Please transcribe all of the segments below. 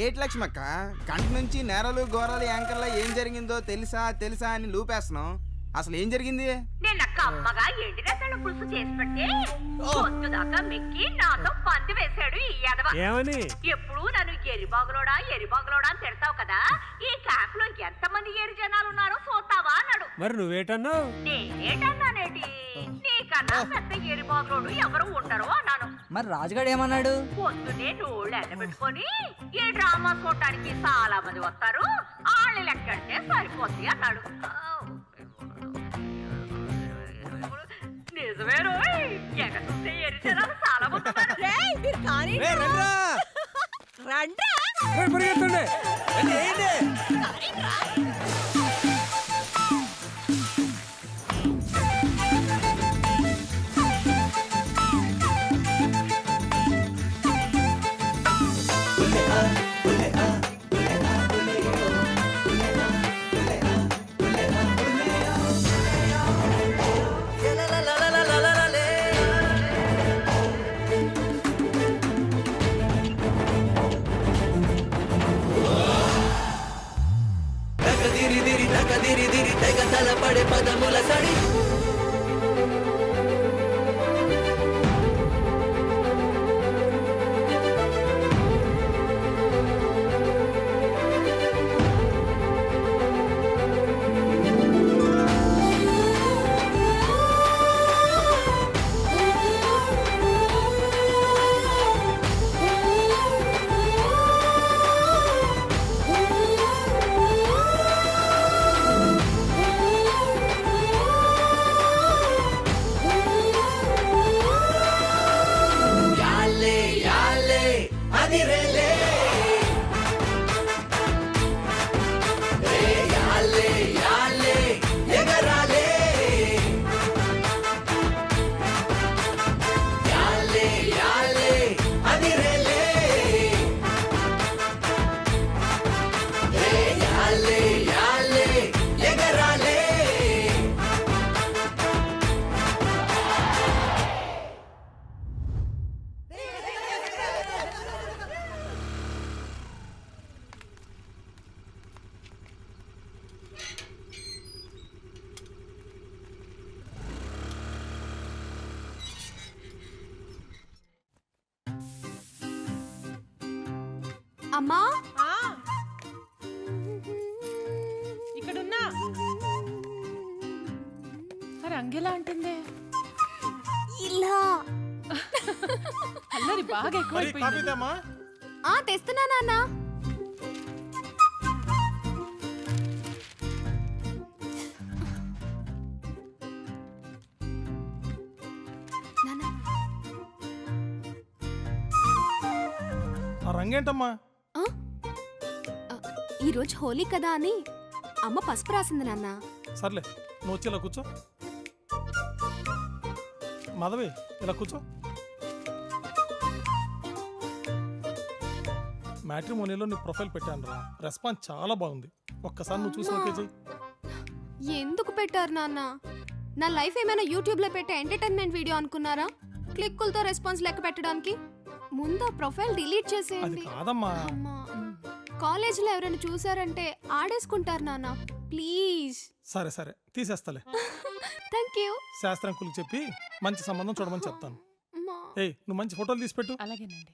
ఏటి లక్ష్మక్క? గంట నుంచి నేరలు ఘోరాలు యాంకర్లా ఏం జరిగిందో తెలుసా తెలుసా అని లూపేస్తున్నాం అసలు ఏం జరిగింది? పులుసు చేసి పొద్దు దాకా మెక్కి నాతో పంది వేశాడు ఈ ఏమని? ఎప్పుడు నన్ను ఎరిబాగులోడా ఎరిబాగులోడా అని తిడతావు కదా? ఈ క్యాంప్లో ఎంతమంది ఎరి జనాలు ఉన్నారో చూస్తావా అన్నాడు. మరి నువ్వేటన్నావు? నేనేటన్నానేటి? నీకన్నా పెద్ద ఎరిబాగులోడు ఎవరు ఉండరు అన్నాను మరి రాజుగాడు ఏమన్నాడు? పొద్దునే నోళ్ళు ఎండబెట్టుకొని ఈ డ్రామా చూడటానికి చాలా మంది వస్తారు. వాళ్ళు లెక్కంటే సరిపోద్ది అన్నాడు. నిజమే రోయ్ చూస్తే చాలా మంది ఉన్నారు. రే, రండ్రా. రండ్రా ఏయ్, పరిగెత్తండి రండి, ఏంటి? అమ్మా. ఆ. ఇక్కడున్నా. మరి అంగెలా అంటుందే? ఇలా. అల్లరి బాగా ఎక్కువైపోయింది. ఆ తెస్తున్నా నాన్న నాన్న, ఆ రంగేంటమ్మా? ఈరోజు హోలీ కదా అని అమ్మ పసుపు రాసింది నాన్న. సర్లే నువ్వు వచ్చి ఇలా కూర్చో. మాధవి ఇలా కూర్చో. మ్యాట్రిమోనీలో నీ ప్రొఫైల్ పెట్టాను రా. రెస్పాన్స్ చాలా బాగుంది. ఒక్కసారి నువ్వు చూసి ఓకే చెయ్యి. ఎందుకు పెట్టారు నాన్న? నా లైఫ్ ఏమైనా యూట్యూబ్లో పెట్టే ఎంటర్టైన్మెంట్ వీడియో అనుకున్నారా? క్లిక్కులతో రెస్పాన్స్ లెక్క పెట్టడానికి? ముందు ఆ ప్రొఫైల్ డిలీట్ అది చేసేయండి. కాదమ్మా. అమ్మా. కాలేజీలో ఎవరైనా చూసారంటే ఆడేసుకుంటారు నాన్న. ప్లీజ్. సరే సరే. తీసేస్తలే. థ్యాంక్ యూ శాస్త్రంకులకు చెప్పి మంచి సంబంధం చూడమని చెప్తాను. అమ్మా. ఏయ్ నువ్వు మంచి ఫోటోలు తీసి పెట్టు అలాగేనండి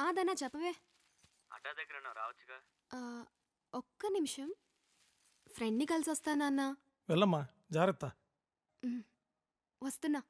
ఆదనా చెప్పవే. అడ్డా దగ్గర రావచ్చుగా. ఆ, ఒక్క నిమిషం. ఫ్రెండ్ని కలిసి వస్తానన్నా వెళ్ళమ్మా. జాగ్రత్త. వస్తున్నా.